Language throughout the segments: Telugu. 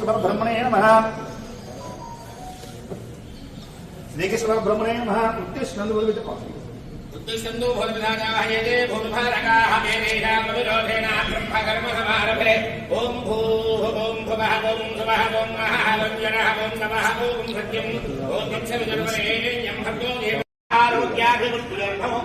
బ్రహ్మణే నమ. శ్రీకృష్ణ బ్రహ్మణే నమ. ఉద్దేశ్నందు వదిలి ఉద్దేశ్నందు భూమి విధానాహయతే భూమిభారకాహ మేనేహ ప్రవిరోధేన బ్రహ్మ కర్మ సమారభే ఓం భూః ఓం భువః ఓం సువః ఓం మహః ఓం జనః ఓం నమః. ఓం సత్యం. ఓం దక్ష విజర్వరేణ్యం దేవ. ఆరోగ్యాభివృద్ధులర్భవం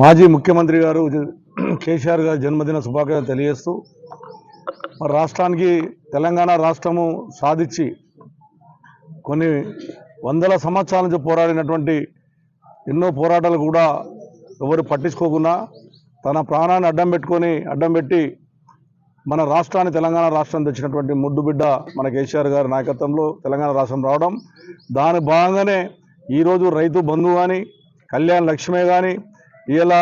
మాజీ ముఖ్యమంత్రి గారు కేసీఆర్ గారు జన్మదిన శుభాకాంక్షలు తెలియజేస్తూ రాష్ట్రానికి తెలంగాణ రాష్ట్రము సాధించి కొన్ని వందల సంవత్సరాల నుంచి పోరాడినటువంటి ఎన్నో పోరాటాలు కూడా ఎవరు పట్టించుకోకుండా తన ప్రాణాన్ని అడ్డం పెట్టుకొని అడ్డం పెట్టి మన రాష్ట్రాన్ని తెలంగాణ రాష్ట్రం తెచ్చినటువంటి ముడ్డు బిడ్డ మన కేసీఆర్ గారి నాయకత్వంలో తెలంగాణ రాష్ట్రం రావడం. దాని భాగంగానే ఈరోజు రైతు బంధువు కానీ కళ్యాణ్ లక్ష్మే కానీ ఇలా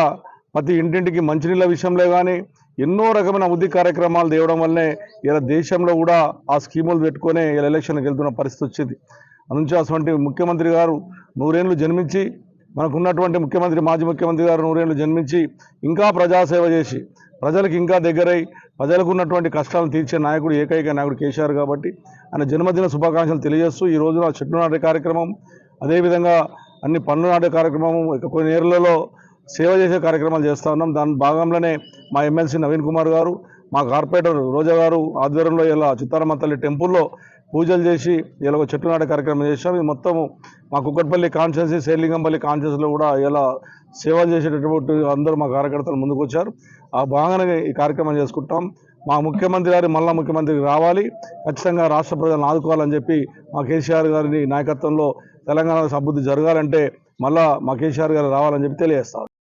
ప్రతి ఇంటింటికి మంచినీళ్ళ విషయంలో కానీ ఎన్నో రకమైన అభివృద్ధి కార్యక్రమాలు తేవడం వల్లనే ఇలా దేశంలో కూడా ఆ స్కీములు పెట్టుకొని ఇలా ఎలక్షన్కి వెళ్తున్న పరిస్థితి వచ్చింది. అందుంచి ముఖ్యమంత్రి గారు నూరేళ్ళు జన్మించి మనకున్నటువంటి ముఖ్యమంత్రి మాజీ ముఖ్యమంత్రి గారు నూరేళ్ళు జన్మించి ఇంకా ప్రజాసేవ చేసి ప్రజలకు ఇంకా దగ్గరై ప్రజలకు ఉన్నటువంటి కష్టాలను తీర్చే నాయకుడు ఏకైక నాయకుడు కేసీఆర్ కాబట్టి ఆయన జన్మదిన శుభాకాంక్షలు తెలియజేస్తూ ఈ రోజున చెట్లు నాటే కార్యక్రమం అదేవిధంగా అన్ని పనులు నాటే కార్యక్రమం ఇక కొన్ని ఏళ్ళలో సేవ చేసే కార్యక్రమాలు చేస్తూ ఉన్నాం. దాని భాగంలోనే మా ఎమ్మెల్సీ నవీన్ కుమార్ గారు మా కార్పొరేటర్ రోజా గారు ఆధ్వర్యంలో ఇలా చిత్తారమ్మ తల్లి టెంపుల్లో పూజలు చేసి ఇలా చెట్లు నాటే కార్యక్రమం చేసాం ఇది మొత్తము మా కుక్కట్పల్లి కాన్షియన్సీ శేర్లింగంపల్లి కాన్షియన్స్లో కూడా ఇలా సేవలు చేసేటటువంటి అందరూ మా కార్యకర్తలు ముందుకు వచ్చారు. ఆ భాగంగా ఈ కార్యక్రమం చేసుకుంటాం. మా ముఖ్యమంత్రి గారి మళ్ళా ముఖ్యమంత్రికి రావాలి. ఖచ్చితంగా రాష్ట్ర ప్రజలను ఆదుకోవాలని చెప్పి మా కేసీఆర్ గారి నాయకత్వంలో తెలంగాణ అభివృద్ధి జరగాలంటే మళ్ళా మా కేసీఆర్ గారు రావాలని చెప్పి తెలియజేస్తాం